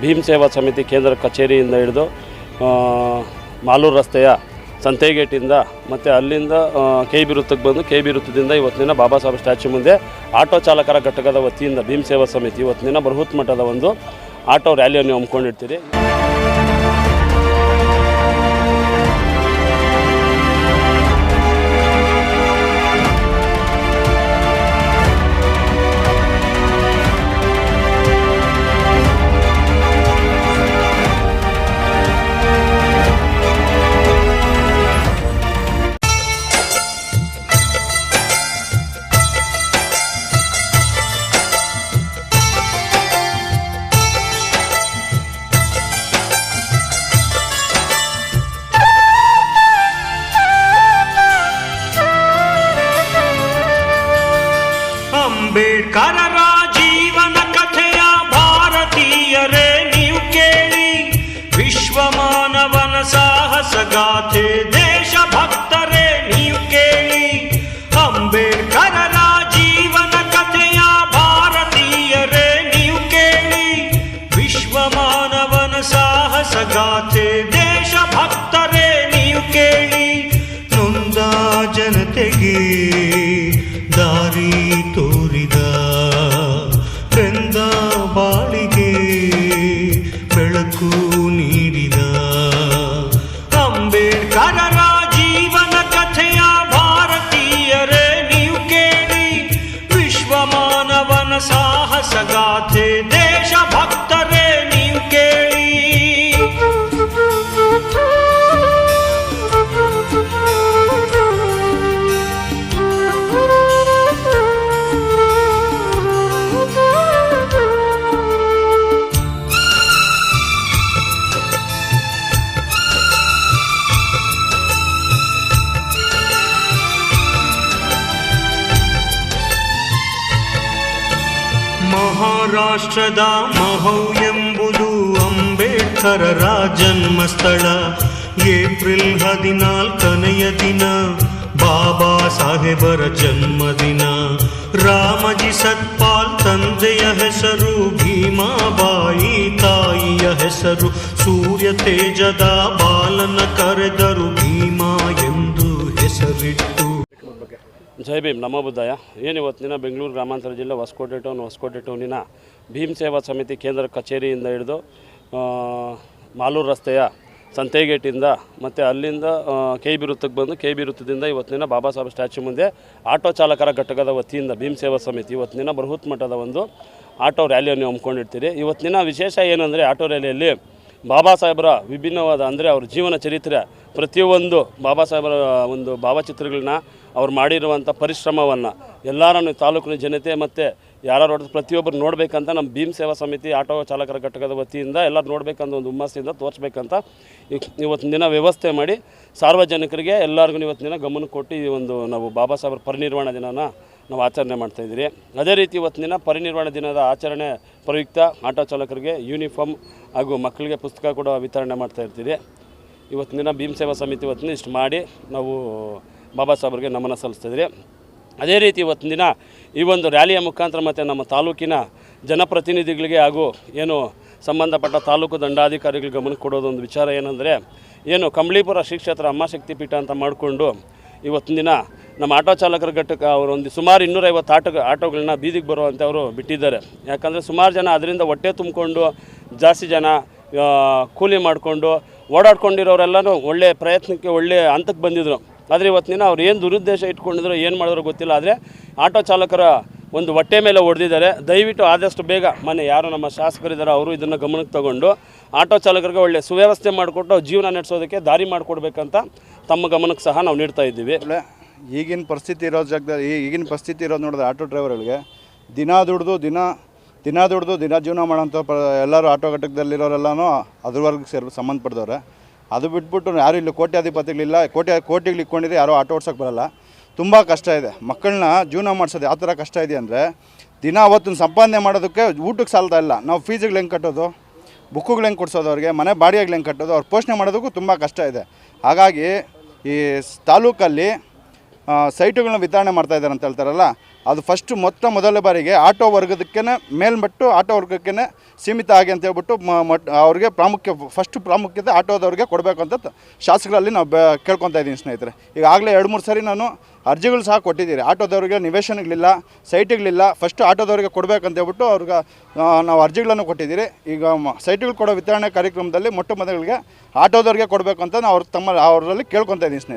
ಭೀಮ್ ಸೇವಾ ಸಮಿತಿ ಕೇಂದ್ರ ಕಚೇರಿಯಿಂದ ಹಿಡಿದು ಮಾಲೂರು ರಸ್ತೆಯ ಸಂತೆಗೇಟಿಂದ ಮತ್ತು ಅಲ್ಲಿಂದ ಕೆ ಬಿ ವೃತ್ತಕ್ಕೆ ಬಂದು ಕೆ ಬಿ ವೃತ್ತದಿಂದ ಇವತ್ತಿನ ಬಾಬಾ ಸಾಹೇಬ್ ಸ್ಟ್ಯಾಚ್ಯೂ ಮುಂದೆ ಆಟೋ ಚಾಲಕರ ಘಟಕದ ವತಿಯಿಂದ ಭೀಮ್ ಸೇವಾ ಸಮಿತಿ ಇವತ್ತಿನ ಬೃಹತ್ ಮಟ್ಟದ ಒಂದು ಆಟೋ ರ್ಯಾಲಿಯನ್ನು ಹಮ್ಮಿಕೊಂಡಿರ್ತೀರಿ. ಅಂಬೇಡ್ಕರರ ಜೀವನ ಕಥೆಯ ಭಾರತೀಯರೇ ನೀವು ಕೇಳಿ. ವಿಶ್ವ ಮಾನವನ ಸಾಹಸ ಗಾಥೆ ದೇಶ ಭಕ್ತರೇ ನೀವು ಕೇಳಿ. ಅಂಬೇಡ್ಕರರ ಜೀವನ ಕಥೆಯ ಭಾರತೀಯರೇ ನೀವು ಕೇಳಿ. ವಿಶ್ವ ಮಾನವನ ಸಾಹಸ ಗಾಥೆ ದೇಶ ಭಕ್ತರೇ ನೀವು ಕೇಳಿ. ನೊಂದ ಜನತೆಗೆ ಮಹಾರಾಷ್ಟ್ರದ ಮಹೌ ಎಂಬುದು ಅಂಬೇಡ್ಕರರ ಜನ್ಮಸ್ಥಳ ಏಪ್ರಿಲ್ ಹದಿನಾಲ್ಕನೆಯ ದಿನ ಬಾಬಾ ಸಾಹೇಬರ ಜನ್ಮದಿನ. ರಾಮಜಿ ಸತ್ಪಾಲ್ ತಂದೆಯ ಹೆಸರು, ಭೀಮಾಬಾಯಿ ತಾಯಿಯ ಹೆಸರು, ಸೂರ್ಯ ತೇಜದ ಬಾಲನ ಕರೆದರು ಭೀಮಾ ಎಂದು ಹೆಸರಿಟ್ಟು. ಜೈ ಭೀಮ್ ನಮ್ಮ ಬುದ್ಧಯ ಏನು ಇವತ್ತಿನ ಬೆಂಗಳೂರು ಗ್ರಾಮಾಂತರ ಜಿಲ್ಲೆ ಹೊಸಕೋಟೆ ಟೌನ್, ಹೊಸಕೋಟೆ ಟೌನಿನ ಭೀಮ್ ಸೇವಾ ಸಮಿತಿ ಕೇಂದ್ರ ಕಚೇರಿಯಿಂದ ಹಿಡಿದು ಮಾಲೂರು ರಸ್ತೆಯ ಸಂತೆಗೇಟಿಂದ ಮತ್ತು ಅಲ್ಲಿಂದ ಕೆ ಬಿ ವೃತ್ತಕ್ಕೆ ಬಂದು ಕೆ ಬಿ ವೃತ್ತದಿಂದ ಇವತ್ತಿನ ಬಾಬಾ ಸಾಹೇಬ್ ಸ್ಟ್ಯಾಚು ಮುಂದೆ ಆಟೋ ಚಾಲಕರ ಘಟಕದ ವತಿಯಿಂದ ಭೀಮ್ ಸೇವಾ ಸಮಿತಿ ಇವತ್ತಿನ ಬೃಹತ್ ಮಟ್ಟದ ಒಂದು ಆಟೋ ರ್ಯಾಲಿಯನ್ನು ಹಮ್ಮಿಕೊಂಡಿರ್ತೀರಿ ಇವತ್ತಿನ ವಿಶೇಷ ಏನಂದರೆ ಆಟೋ ರ್ಯಾಲಿಯಲ್ಲಿ ಬಾಬಾ ಸಾಹೇಬರ ವಿಭಿನ್ನವಾದ ಅಂದರೆ ಅವ್ರ ಜೀವನ ಚರಿತ್ರೆ ಪ್ರತಿಯೊಂದು ಬಾಬಾ ಸಾಹೇಬರ ಒಂದು ಭಾವಚಿತ್ರಗಳನ್ನ ಅವ್ರು ಮಾಡಿರುವಂಥ ಪರಿಶ್ರಮವನ್ನು ಎಲ್ಲರನ್ನು ತಾಲೂಕಿನ ಜನತೆ ಮತ್ತು ಯಾರು ಪ್ರತಿಯೊಬ್ಬರು ನೋಡಬೇಕಂತ ನಮ್ಮ ಭೀಮ್ ಸೇವಾ ಸಮಿತಿ ಆಟೋ ಚಾಲಕರ ಘಟಕದ ವತಿಯಿಂದ ಎಲ್ಲರೂ ನೋಡಬೇಕಂತ ಒಂದು ಹುಮ್ಮಸ್ಸಿಂದ ತೋರಿಸ್ಬೇಕಂತ ಇವ್- ಇವತ್ತಿನ ದಿನ ವ್ಯವಸ್ಥೆ ಮಾಡಿ ಸಾರ್ವಜನಿಕರಿಗೆ ಎಲ್ಲರಿಗೂ ಇವತ್ತಿನ ಗಮನ ಕೊಟ್ಟು ಈ ಒಂದು ನಾವು ಬಾಬಾ ಸಾಹೇಬ್ರ ಪರಿನಿರ್ವಾಣ ದಿನನ ನಾವು ಆಚರಣೆ ಮಾಡ್ತಾಯಿದ್ದೀರಿ ಅದೇ ರೀತಿ ಇವತ್ತಿನ ಪರಿನಿರ್ವಾಣ ದಿನದ ಆಚರಣೆ ಪ್ರಯುಕ್ತ ಆಟೋ ಚಾಲಕರಿಗೆ ಯೂನಿಫಾರ್ಮ್ ಹಾಗೂ ಮಕ್ಕಳಿಗೆ ಪುಸ್ತಕ ಕೂಡ ವಿತರಣೆ ಮಾಡ್ತಾ ಇವತ್ತಿನ ದಿನ ಭೀಮ್ ಸೇವಾ ಸಮಿತಿ ಇವತ್ತಿನ ಇಷ್ಟು ಮಾಡಿ ನಾವು ಬಾಬಾ ಸಾಹೇಬ್ರಿಗೆ ನಮನ ಸಲ್ಲಿಸ್ತಿದ್ರಿ. ಅದೇ ರೀತಿ ಇವತ್ತಿನ ದಿನ ಈ ಒಂದು ರ್ಯಾಲಿಯ ಮುಖಾಂತರ ಮತ್ತು ನಮ್ಮ ತಾಲೂಕಿನ ಜನಪ್ರತಿನಿಧಿಗಳಿಗೆ ಹಾಗೂ ಏನು ಸಂಬಂಧಪಟ್ಟ ತಾಲೂಕು ದಂಡಾಧಿಕಾರಿಗಳಿಗೆ ಗಮನ ಕೊಡೋದೊಂದು ವಿಚಾರ ಏನಂದರೆ, ಏನು ಕಂಬಳಿಪುರ ಶ್ರೀ ಕ್ಷೇತ್ರ ಅಮ್ಮ ಶಕ್ತಿ ಪೀಠ ಅಂತ ಮಾಡಿಕೊಂಡು ಇವತ್ತಿನ ದಿನ ನಮ್ಮ ಆಟೋ ಚಾಲಕರ ಘಟಕ ಅವರು ಒಂದು ಸುಮಾರು ಇನ್ನೂರೈವತ್ತು ಆಟೋ ಆಟೋಗಳನ್ನ ಬೀದಿಗೆ ಬರುವಂತೆ ಅವರು ಬಿಟ್ಟಿದ್ದಾರೆ. ಯಾಕಂದರೆ ಸುಮಾರು ಜನ ಅದರಿಂದ ಹೊಟ್ಟೆ ತುಂಬಿಕೊಂಡು ಜಾಸ್ತಿ ಜನ ಕೂಲಿ ಮಾಡಿಕೊಂಡು ಓಡಾಡ್ಕೊಂಡಿರೋರೆಲ್ಲನೂ ಒಳ್ಳೆಯ ಪ್ರಯತ್ನಕ್ಕೆ ಒಳ್ಳೆಯ ಹಂತಕ್ಕೆ ಬಂದಿದ್ರು. ಆದರೆ ಇವತ್ತಿನ ಅವ್ರು ಏನು ದುರುದ್ದೇಶ ಇಟ್ಕೊಂಡಿದ್ರು, ಏನು ಮಾಡಿದ್ರು ಗೊತ್ತಿಲ್ಲ. ಆದರೆ ಆಟೋ ಚಾಲಕರ ಒಂದು ಹೊಟ್ಟೆ ಮೇಲೆ ಹೊಡೆದಿದ್ದಾರೆ. ದಯವಿಟ್ಟು ಆದಷ್ಟು ಬೇಗ ಮನೆ ಯಾರು ನಮ್ಮ ಶಾಸಕರಿದ್ದಾರೆ ಅವರು ಇದನ್ನು ಗಮನಕ್ಕೆ ತಗೊಂಡು ಆಟೋ ಚಾಲಕರಿಗೆ ಒಳ್ಳೆ ಸುವ್ಯವಸ್ಥೆ ಮಾಡಿಕೊಟ್ಟು ಜೀವನ ನಡೆಸೋದಕ್ಕೆ ದಾರಿ ಮಾಡಿಕೊಡ್ಬೇಕಂತ ತಮ್ಮ ಗಮನಕ್ಕೆ ಸಹ ನಾವು ನೀಡ್ತಾ ಇದ್ದೀವಿ. ಈಗಿನ ಪರಿಸ್ಥಿತಿ ಇರೋ ಜಾಗದಲ್ಲಿ ಈಗಿನ ಪರಿಸ್ಥಿತಿ ಇರೋದು ನೋಡಿದ್ರೆ ಆಟೋ ಡ್ರೈವರ್ಗಳಿಗೆ ದಿನ ದುಡ್ದು ದಿನ ದಿನ ದುಡ್ದು ದಿನ ಜೀವನ ಮಾಡೋಂಥ ಎಲ್ಲರೂ ಆಟೋ ಘಟಕದಲ್ಲಿರೋರೆಲ್ಲನೂ ಅದ್ರವರೆಗೆ ಸೇರಿ ಸಂಬಂಧಪಟ್ಟವ್ರೆ. ಅದು ಬಿಟ್ಬಿಟ್ಟು ಯಾರು ಇಲ್ಲಿ ಕೋಟ್ಯಾಧಿಪತಿಗಳಿಲ್ಲ ಕೋಟಿ ಕೋಟಿಗಳು ಇಟ್ಕೊಂಡಿದ್ರೆ ಯಾರೂ ಆಟೋ ಓಡ್ಸೋಕೆ ಬರಲ್ಲ. ತುಂಬ ಕಷ್ಟ ಇದೆ. ಮಕ್ಕಳನ್ನ ಜೀವನ ಮಾಡಿಸೋದು ಯಾವ ಥರ ಕಷ್ಟ ಇದೆ ಅಂದರೆ ದಿನ ಅವತ್ತಿನ ಸಂಪಾದನೆ ಮಾಡೋದಕ್ಕೆ ಊಟಕ್ಕೆ ಸಾಲ್ತಾ ಇಲ್ಲ ನಾವು ಫೀಸ್ಗಳು ಹೆಂಗೆ ಕಟ್ಟೋದು? ಬುಕ್ಕುಗಳು ಹೆಂಗೆ ಕೊಡ್ಸೋದು ಅವ್ರಿಗೆ? ಮನೆ ಬಾಡಿಗೆಗಳು ಹೆಂಗೆ ಕಟ್ಟೋದು? ಅವ್ರು ಪೋಷಣೆ ಮಾಡೋದಕ್ಕೂ ತುಂಬ ಕಷ್ಟ ಇದೆ. ಹಾಗಾಗಿ ಈ ತಾಲೂಕಲ್ಲಿ ಸೈಟುಗಳನ್ನ ವಿತರಣೆ ಮಾಡ್ತಾ ಇದ್ದಾರೆ ಅಂತ ಹೇಳ್ತಾರಲ್ಲ, ಅದು ಫಸ್ಟ್ ಮೊತ್ತ ಮೊದಲ ಬಾರಿಗೆ ಆಟೋ ವರ್ಗದಕ್ಕೆ ಮೇಲ್ಮಟ್ಟು ಆಟೋ ವರ್ಗಕ್ಕೆ ಸೀಮಿತ ಆಗಿ ಅಂತ ಹೇಳ್ಬಿಟ್ಟು ಅವ್ರಿಗೆ ಪ್ರಾಮುಖ್ಯ ಫಸ್ಟ್ ಪ್ರಾಮುಖ್ಯತೆ ಆಟೋದವ್ರಿಗೆ ಕೊಡಬೇಕು ಅಂತ ಶಾಸಕರಲ್ಲಿ ನಾವು ಬೆ, ಕೇಳ್ಕೊತಾ ಇದ್ದೀನಿ ಸ್ನೇಹಿತರೆ. ಈಗಾಗಲೇ ಎರಡು ಮೂರು ಸಾರಿ ನಾನು ಅರ್ಜಿಗಳು ಸಹ ಕೊಟ್ಟಿದ್ದೀರಿ. ಆಟೋದವ್ರಿಗೆ ನಿವೇಶನಗಳಿಲ್ಲ, ಸೈಟ್ಗಳಿಲ್ಲ ಫಸ್ಟ್ ಆಟೋದವ್ರಿಗೆ ಕೊಡಬೇಕಂತ ಹೇಳ್ಬಿಟ್ಟು ಅವ್ರಿಗೆ ನಾವು ಅರ್ಜಿಗಳನ್ನು ಕೊಟ್ಟಿದ್ದೀರಿ. ಈಗ ಸೈಟ್ಗಳು ಕೊಡೋ ವಿತರಣೆ ಕಾರ್ಯಕ್ರಮದಲ್ಲಿ ಮೊಟ್ಟ ಮೊದಲಿಗೆ ಆಟೋದವ್ರಿಗೆ ಕೊಡಬೇಕು ಅಂತ ನಾವು ಅವ್ರು ತಮ್ಮ, ಅವರಲ್ಲಿ ಕೇಳ್ಕೊತಾ ಇದ್ದೀನಿ ಸ್ನೇಹಿತರೆ.